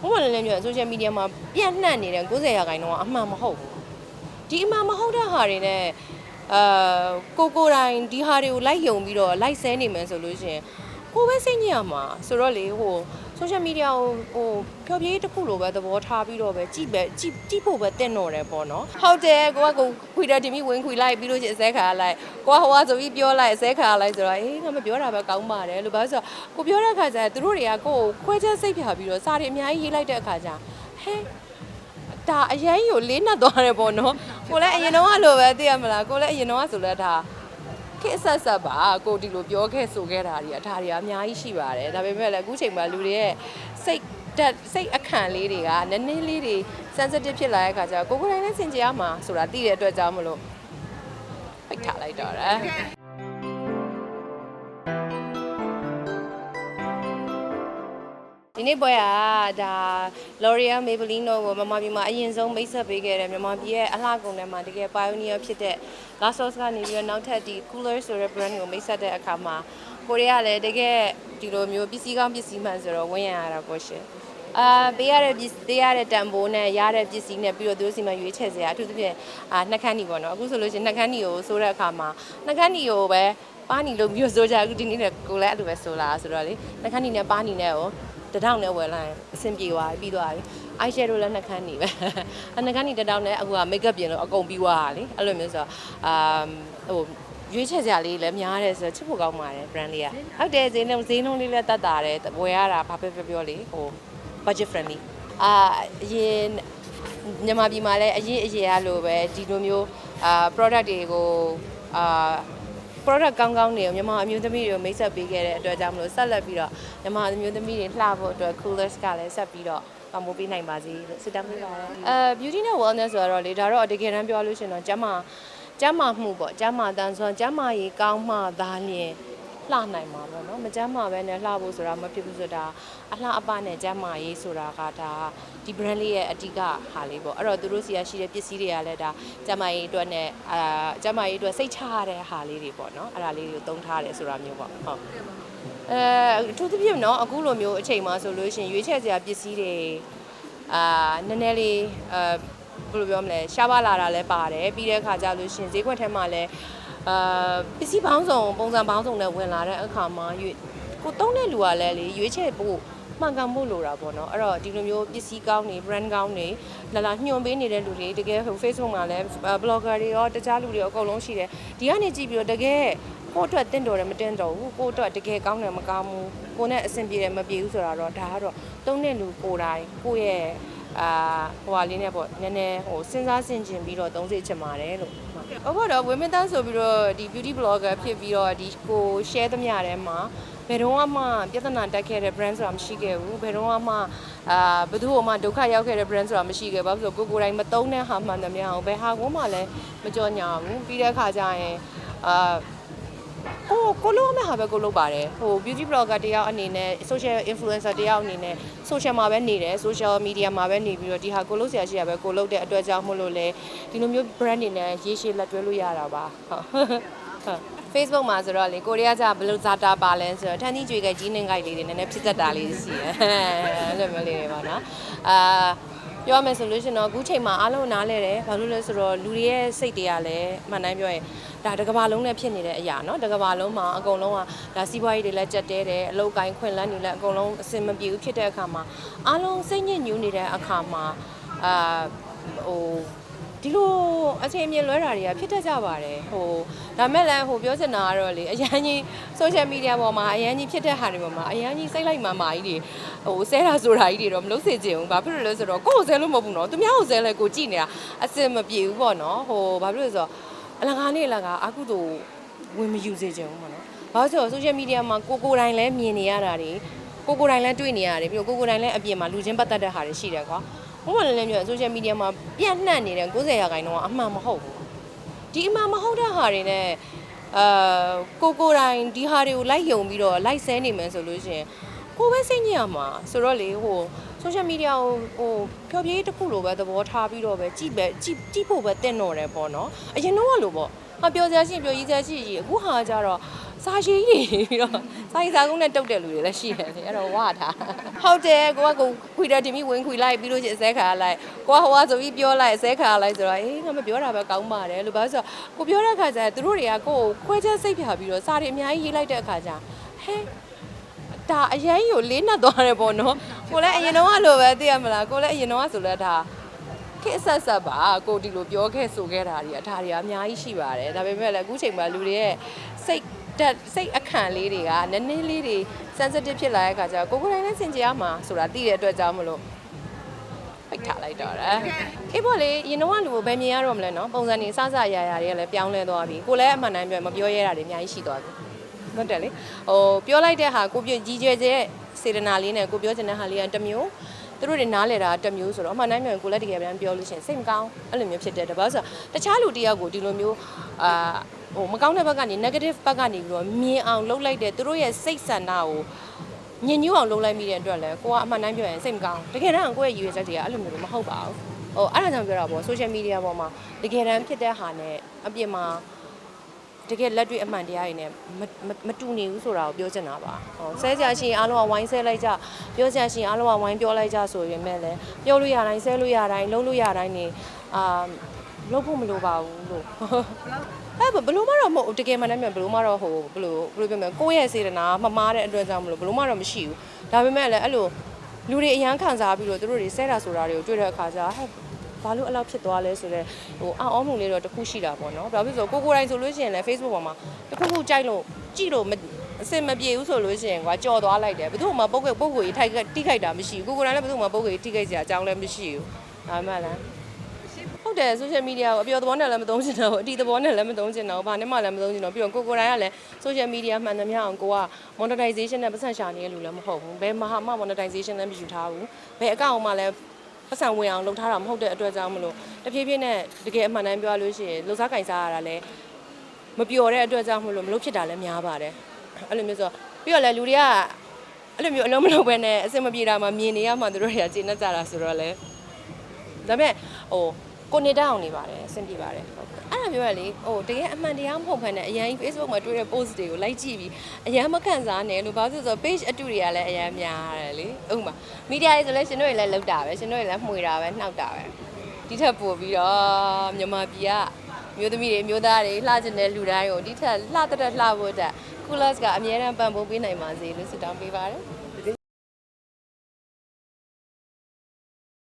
ဘုံဘလည်းလည်းပြောဆိုရှယ်မီဒီယာမှာပြန့်နှံ့နေတဲ့90ရာခိုင်နှုန်းကအမှန်မဟုတ်ဘူးဒီအမှန်မဟုတ်တဲ့ဟာတွေနဲ့အာကိုကိုတိုင်းဒီဟာတွေကိုလိုက်ယုံပြီးတော့လိုက်ဆဲနေမယ်ဆိုလို့ရှိရင်ကိုပဲစိတ်ညစ်ရမှာဆိုတော့လေဟို ဆိုရှယ်မီဒီယာကိုဟိုဖျော်ဖြေးတစ်ခုလိုပဲသဘောထားပြီးတော့ပဲကြည့်ပဲကြည့်ကြည့်ဖို့ပဲတင့်တော်တယ်ပေါ့နော်ဟုတ်တယ်ကိုကကိုခွေတာတင်ပြီးဝင်ခွေလိုက်ပြီးလို့ရှိရင်အစဲခါလိုက်ကိုကဟိုကဆိုပြီးပြောလိုက်အစဲခါလိုက်ဆိုတော့အေးငါမပြောတာပဲကောင်းပါတယ်လို့ဘာလို့ဆိုတော့ကိုပြောတဲ့အခါကျရင်သူတို့တွေကကိုကိုခွဲချက်စိတ်ဖြာပြီးတော့စာတွေအများကြီးရေးလိုက်တဲ့အခါကျဟဲဒါအရင်ကိုလေးနှက်သွားတယ်ပေါ့နော်ကိုလည်းအရင်တော့လိုပဲသိရမလားကိုလည်းအရင်တော့ဆိုလဲဒါ ခေတ်ဆက်ဆက်ပါကိုဒီလိုပြောခဲ့ဆိုခဲ့တာတွေအထာတွေအများကြီးရှိပါတယ်ဒါပေမဲ့လည်းအခုချိန်မှာလူတွေရဲ့စိတ်တက်စိတ်အခန့်လေးတွေကနည်းနည်းလေးတွေ sensitive ဖြစ်လာတဲ့အခါကျတော့ကိုကိုယ်တိုင်လည်းစင်ကြရမှာဆိုတာသိတဲ့အတွက်ကြောင့်မလို့ပိတ်ထားလိုက်တော့တယ် ဒီနေ့ပွဲကဒါ L'Oreal Maybelline တို့ကိုမြန်မာပြည်မှာအရင်ဆုံးမိတ်ဆက်ပေးခဲ့တဲ့မြန်မာပြည်ရဲ့အလှကုန်ထဲမှာတကယ် pioneer ဖြစ်တဲ့ Lasos ကနေပြီးတော့နောက်ထပ်ဒီ Cooler ဆိုတဲ့ brand ကိုမိတ်ဆက်တဲ့အခါမှာကိုရီးယားလည်းတကယ်ဒီလိုမျိုးပစ္စည်းကောင်းပစ္စည်းမှန်ဆိုတော့ဝင်းရရတာပေါ့ရှင်အာပေးရတဲ့ပစ္စည်းပေးရတဲ့တန်ဖိုးနဲ့ရတဲ့ပစ္စည်းနဲ့ပြီးတော့သူတို့စီမှာရွေးချယ်စရာအထူးသဖြင့်အာနှက်ခမ်းနီပေါ့နော်အခုဆိုလို့ရှိရင်နှက်ခမ်းနီကိုဆိုတဲ့အခါမှာနှက်ခမ်းနီကိုပဲ ပါနီလို့မျိုးဆိုကြအခုဒီနေ့လည်းကိုလည်းအဲ့လိုပဲဆိုလာဆိုတော့လေနှက်ခမ်းနီနဲ့ပါနီနဲ့ကိုတထောင်နဲ့ဝယ်လိုက်ရင်အဆင်ပြေသွားပြီပြီးသွားပြီအိုင်ရှယ်ဒိုလည်းနှက်ခမ်းနေပဲအနှက်ခမ်းနေတထောင်နဲ့အခုကမိတ်ကပ်ပြင်လို့အကုန်ပြီးသွားတာလေအဲ့လိုမျိုးဆိုတော့အာဟိုရွေးချယ်စရာလေးလည်းများတယ်ဆိုတော့ချစ်ဖို့ကောင်းပါတယ် brand လေးကဟုတ်တယ်ဈေးနှုန်းဈေးနှုန်းလေးလည်းတက်တာတယ်ဝယ်ရတာဘာပဲပြောပြောလေဟို budget friendly အာအရင်မြန်မာပြည်မှာလည်းအရင်အရင်ရလို့ပဲဒီလိုမျိုးအာ product တွေကိုအာ product ကောင်းကောင်းတွေကိုမြန်မာအမျိုးသမီးတွေကိုမိတ်ဆက်ပေးခဲ့တဲ့အတွက်ကြောင့်မလို့ဆက်လက်ပြီးတော့မြန်မာအမျိုးသမီးတွေလှဖို့အတွက် coolers ကလည်းဆက်ပြီးတော့ပံ့ပိုးပေးနိုင်ပါစေလို့ဆုတောင်းပေးပါတယ်အဲ beauty နဲ့ wellness ဆိုတော့လေဒါတော့တကယ်တမ်းပြောလို့ရှိရင်တော့ကျမကျမမှုပေါ့ကျမတန်ဆွမ်းကျမရေကောင်းမှသာလျင် လှနိုင်မှာပေါ့နော်မကျမ်းမာပဲနဲ့လှဖို့ဆိုတာမဖြစ်ဘူးဆိုတာအလှအပနဲ့ကျမ်းမာရေးဆိုတာကဒါဒီ brand လေးရဲ့အဓိကဟာလေးပေါ့အဲ့တော့သူတို့စီရရှိတဲ့ပစ္စည်းတွေကလည်းဒါကျမ်းမာရေးအတွက်နဲ့အာကျမ်းမာရေးအတွက်စိတ်ချရတဲ့ဟာလေးတွေပေါ့နော်အဲ့ဒါလေးတွေကိုသုံးထားတယ်ဆိုတာမျိုးပေါ့ဟုတ်အဲအထူးသဖြင့်เนาะအခုလိုမျိုးအချိန်မှာဆိုလို့ရှိရင်ရွေးချယ်စရာပစ္စည်းတွေအာနည်းနည်းလေးအာဘယ်လိုပြောမလဲရှားပါလာတာလည်းပါတယ်ပြီးတဲ့အခါကျလို့ရှိရင်ဈေးကွက်ထဲမှာလည်း အာပစ္စည်းပေါင်းစုံပုံစံပေါင်းစုံနဲ့ဝင်လာတဲ့အခါမှာရွေးကိုသုံးတဲ့လူကလည်းလေရွေးချယ်ဖို့မှန်ကန်ဖို့လိုတာပေါ့နော်အဲ့တော့ဒီလိုမျိုးပစ္စည်းကောင်းတွေ brand ကောင်းတွေလာလာညွှန်ပေးနေတဲ့လူတွေတကယ်ဟို Facebook မှာလည်း blogger တွေရောတခြားလူတွေရောအကုန်လုံးရှိတယ်ဒီကနေကြည့်ပြီးတော့တကယ်ကိုယ့်အတွက်တင့်တော်တယ်မတင့်တော်ဘူးကိုယ့်အတွက်တကယ်ကောင်းတယ်မကောင်းဘူးကိုယ်နဲ့အဆင်ပြေတယ်မပြေဘူးဆိုတာတော့ဒါကတော့သုံးတဲ့လူကိုယ်တိုင်ကိုယ့်ရဲ့ အာဟိုဟာလေးနဲ့ပေါ့နည်းနည်းဟိုစဉ်းစားဆင်ခြင်ပြီးတော့သုံးစေချင်ပါတယ်လို့ဟုတ်တော့ women dance ဆိုပြီးတော့ဒီ beauty blogger ဖြစ်ပြီးတော့ဒီကို share သမျှထဲမှာဘယ်တော့မှပြဿနာတက်ခဲ့တဲ့ brand ဆိုတာမရှိခဲ့ဘူးဘယ်တော့မှအာဘယ်သူမှဒုက္ခရောက်ခဲ့တဲ့ brand ဆိုတာမရှိခဲ့ဘူးဘာလို့ဆိုကိုကိုယ်တိုင်မသုံးတဲ့ဟာမှန်သမျှအောင်ဘယ်ဟာကိုမှလည်းမကြော်ညာဘူးပြီးတဲ့အခါကျရင်အာ ကိုကိုလုံးမဲ့ဟာပဲကိုလုံးပါတယ်ဟို beauty blogger တယောက်အနေနဲ့ social influencer တယောက်အနေနဲ့ social မှာပဲနေတယ် social media မှာပဲနေပြီးတော့ဒီဟာကိုလုံးဆရာရှိရပဲကိုလုံးတဲ့အတွက်ကြောင့်မို့လို့လေဒီလိုမျိုး brand တွေနဲ့ရေးရှည်လက်တွဲလို့ရတာပါဟုတ်ဟုတ် Facebook မှာဆိုတော့လေကိုရီးယားကျဘယ်လိုဇာတာပါလဲဆိုတော့ထန်းကြီးကြွေကကြီးနှင်းကြိုက်လေးတွေနည်းနည်းဖြစ်တတ်တာလေးရှိတယ်အဲ့လိုမျိုးလေးတွေပေါ့နော်အာပြောရမယ်ဆိုလို့ရှိရင်တော့အခုချိန်မှာအားလုံးနားလဲတယ်ဘာလို့လဲဆိုတော့လူတွေရဲ့စိတ်တွေကလည်းမှန်တိုင်းပြောရင် ဒါတစ်ကမ္ဘာလုံးနဲ့ဖြစ်နေတဲ့အရာเนาะတစ်ကမ္ဘာလုံးမှာအကုန်လုံးကဒါစီးပွားရေးတွေလည်းကြက်တဲတယ်အလုပ်ကိုင်းခွင့်လန်းတွေလည်းအကုန်လုံးအဆင်မပြေဘူးဖြစ်တဲ့အခါမှာအားလုံးစိတ်ညစ်ညူးနေတဲ့အခါမှာအာဟို ဒီလိုအချိန်အမြင့်လွဲတာတွေကဖြစ်တတ်ကြပါတယ်ဟိုဒါမဲ့လည်းဟိုပြောချင်တာကတော့လေအရန်ကြီး social media ပေါ်မှာအရန်ကြီးဖြစ်တဲ့ဟာတွေပေါ်မှာအရန်ကြီးစိတ်လိုက်မှမာကြီးတွေဟိုဆဲတာဆိုတာကြီးတွေတော့မလုပ်စေချင်ဘူးဘာဖြစ်လို့လဲဆိုတော့ကိုယ့်ကိုဆဲလို့မဟုတ်ဘူးနော်သူများကိုဆဲလဲကိုကြည့်နေတာအစင်မပြေဘူးပေါ့နော်ဟိုဘာဖြစ်လို့လဲဆိုတော့ အလကားနေအလကားအခုတို့ဝင်မယူစေချင်ဘူးပေါ့နော်ဘာလို့ဆိုတော့ social media မှာကိုကိုယ်တိုင်လည်းမြင်နေရတာတွေကိုကိုယ်တိုင်လည်းတွေ့နေရတယ်ပြီးတော့ကိုကိုယ်တိုင်လည်းအပြင်မှာလူချင်းပတ်သက်တဲ့ဟာတွေရှိတယ်ကွာဘုံမလည်းလည်းပြောဆိုရှယ်မီဒီယာမှာပြန့်နှံ့နေတဲ့90ရာခိုင်နှုန်းကအမှန်မဟုတ်ဘူးဒီအမှန်မဟုတ်တဲ့ဟာတွေနဲ့အာကိုကိုတိုင်းဒီဟာတွေကိုလိုက်ယုံပြီးတော့လိုက်ဆဲနေမယ်ဆိုလို့ရှိရင်ကိုပဲစိတ်ညစ်ရမှာဆိုတော့လေဟို ဆိုရှယ်မီဒီယာကိုဟိုဖျော်ဖြေးတစ်ခုလိုပဲသဘောထားပြီးတော့ပဲကြည့်ပဲကြည့်ကြည့်ဖို့ပဲတင့်တော်တယ်ပေါ့နော်အရင်တော့ကလိုပေါ့ဟာပြောစရာရှိရင်ပြောရေးစရာရှိရင်အခုဟာကြတော့စာရှိကြီးတွေပြီးတော့စာရေးစာကုန်းနဲ့တုတ်တဲ့လူတွေလည်းရှိတယ်လေအဲ့တော့ဝါထားဟုတ်တယ်ကိုကကိုခွေတာတင်ပြီးဝင်ခွေလိုက်ပြီးလို့ရှိရင်အစဲခါလိုက်ကိုကဟိုကဆိုပြီးပြောလိုက်အစဲခါလိုက်ဆိုတော့အေးငါမပြောတာပဲကောင်းပါတယ်လို့ဘာလို့ဆိုတော့ကိုပြောတဲ့အခါကျရင်သူတို့တွေကကိုကိုခွဲချက်စိတ်ဖြာပြီးတော့စာတွေအများကြီးရေးလိုက်တဲ့အခါကျဟဲ ဒါအရင်ကိုလေးနှက်သွားတယ်ပေါ့နော်ကိုလည်းအရင်တော့ကလိုပဲသိရမလားကိုလည်းအရင်တော့ကဆိုလဲဒါခေတ်ဆက်ဆက်ပါကိုဒီလိုပြောခဲ့ဆိုခဲ့တာတွေအထာတွေအများကြီးရှိပါတယ်ဒါပေမဲ့လည်းအခုချိန်မှာလူတွေရဲ့စိတ်တက်စိတ်အခန့်လေးတွေကနည်းနည်းလေးတွေ sensitive ဖြစ်လာတဲ့အခါကျတော့ကိုကိုယ်တိုင်လည်းစင်ကြရမှာဆိုတာသိတဲ့အတွက်ကြောင့်မလို့ပိတ်ထားလိုက်တော့တယ်အေးပေါ့လေရင်တော့ကလူကိုဘယ်မြင်ရတော့မလဲနော်ပုံစံနေစစရရတွေကလည်းပြောင်းလဲသွားပြီကိုလည်းအမှန်တမ်းပြောရင်မပြောရဲတာတွေအများကြီးရှိသွားပြီ ဟုတ်တယ်လေဟိုပြောလိုက်တဲ့ဟာကိုပြကြီးကျယ်ကျယ်စေတနာလေးနဲ့ကိုပြောချင်တဲ့ဟာလေးကတစ်မျိုးသူတို့တွေနားလဲတာတစ်မျိုးဆိုတော့အမှန်တမ်းပြောရင်ကိုလည်းတကယ်ပြန်ပြောလို့ရှိရင်စိတ်မကောင်းအဲ့လိုမျိုးဖြစ်တယ်တပတ်ဆိုတော့တခြားလူတစ်ယောက်ကိုဒီလိုမျိုးအာဟိုမကောင်းတဲ့ဘက်ကနေ negative ဘက်ကနေပြီးတော့မြင်အောင်လုပ်လိုက်တဲ့သူတို့ရဲ့စိတ်ဆန္ဒကိုညင်ညူးအောင်လုပ်လိုက်မိတဲ့အတွက်လည်းကိုကအမှန်တမ်းပြောရင်စိတ်မကောင်းတကယ်တမ်းကိုယ့်ရဲ့ရည်ရွယ်ချက်တွေကအဲ့လိုမျိုးမဟုတ်ပါဘူးဟိုအဲ့ဒါကြောင့်ပြောတာပေါ့ social media ပေါ်မှာတကယ်တမ်းဖြစ်တဲ့ဟာနဲ့အပြင်မှာ တကယ်လက်တွေ့အမှန်တရားတွေနဲ့မမမတူနေဘူးဆိုတာကိုပြောချင်တာပါ။ဟောဆဲကြရှင်အားလုံးကဝိုင်းဆဲလိုက်ကြပြောကြရှင်အားလုံးကဝိုင်းပြောလိုက်ကြဆိုရင်မဲ့လည်းပြောလို့ရတိုင်းဆဲလို့ရတိုင်းလုံးလို့ရတိုင်းနေအာလုံးဖို့မလိုပါဘူးလို့အဲ့ဘလို့မတော့မဟုတ်ဘူးတကယ်မှလည်းမြဘလို့မတော့ဟိုဘလို့ဘလို့ပြောမလဲကိုယ့်ရဲ့စေတနာမမားတဲ့အတွက်ကြောင့်မလို့ဘလို့မတော့မရှိဘူးဒါပေမဲ့လည်းအဲ့လိုလူတွေအရန်ခံစားပြီးတော့သူတို့တွေဆဲတာဆိုတာတွေကိုတွေ့တဲ့အခါကျဟဲ့ ဘာလို့အဲ့လောက်ဖြစ်သွားလဲဆိုတော့ဟိုအောင်းမှုလေးတော့တစ်ခုရှိတာပေါ့နော်။ဘာဖြစ်လို့ဆိုကိုကိုယ်တိုင်ဆိုလို့ရှိရင်လည်း Facebook ပေါ်မှာတစ်ခုခုကြိုက်လို့ကြည့်လို့မအစင်မပြေဘူးဆိုလို့ရှိရင်ကွာကြော်သွားလိုက်တယ်။ဘယ်သူမှပုတ်ပုတ်ပုတ်ကိုကြီးထိုက်တိခိုက်တာမရှိဘူး။ကိုကိုယ်တိုင်လည်းဘယ်သူမှပုတ်ကိုကြီးတိခိုက်စရာအကြောင်းလည်းမရှိဘူး။ဒါမှလည်းဟုတ်တယ် social media ကိုအပြောသဘောနဲ့လည်းမသုံးချင်တော့ဘူးအတီသဘောနဲ့လည်းမသုံးချင်တော့ဘူးဘာနဲ့မှလည်းမသုံးချင်တော့ဘူးပြီးတော့ကိုကိုယ်တိုင်ကလည်း social media မှန်သမျှအောင်ကိုက monetization နဲ့ပတ်စံရှာနေတဲ့လူလည်းမဟုတ်ဘူးဘယ်မှာမှ monetization လည်းမယူထားဘူးဘယ်အကောင့်မှလည်း ပတ်စံဝင်အောင်လုပ်ထားတာမဟုတ်တဲ့အတွက်ကြောင့်မလို့တဖြည်းဖြည်းနဲ့တကယ်အမှန်တမ်းပြောလို့ရှိရင်လှူစားကင်စားရတာလည်းမပျော်တဲ့အတွက်ကြောင့်မလို့မလို့ဖြစ်တာလည်းများပါတယ်အဲ့လိုမျိုးဆိုပြီးတော့လည်းလူတွေကအဲ့လိုမျိုးအလုံးမလုံးပဲနဲ့အစင်မပြေတာမှမြင်နေရမှသူတို့တွေကကျေနပ်ကြတာဆိုတော့လေဒါပေမဲ့ဟို ကိုနေတတ်အောင်နေပါတယ်အဆင်ပြေပါတယ်ဟုတ်ကဲ့အဲ့ဒါပြောရလေဟိုတကယ်အမှန်တရားမဟုတ်ဘဲနဲ့အရင် Facebook မှာတွေ့တဲ့ post တွေကို like ကြည့်ပြီးအရင်မခံစားနဲ့လို့ဘာလို့လဲဆိုတော့ page အတူတွေကလည်းအရင်များရတယ်လေဥပမာ media တွေဆိုလဲရှင်တို့တွေလည်းလောက်တာပဲရှင်တို့တွေလည်းမှွေတာပဲနှောက်တာပဲဒီထက်ပိုပြီးတော့မြန်မာပြည်ကမျိုးသမီးတွေမျိုးသားတွေလှကျင်တဲ့လူတိုင်းကိုဒီထက်လှတဲ့လှဖို့အတွက် coolers ကအများအားပံ့ပိုးပေးနိုင်ပါစေလို့ဆုတောင်းပေးပါတယ်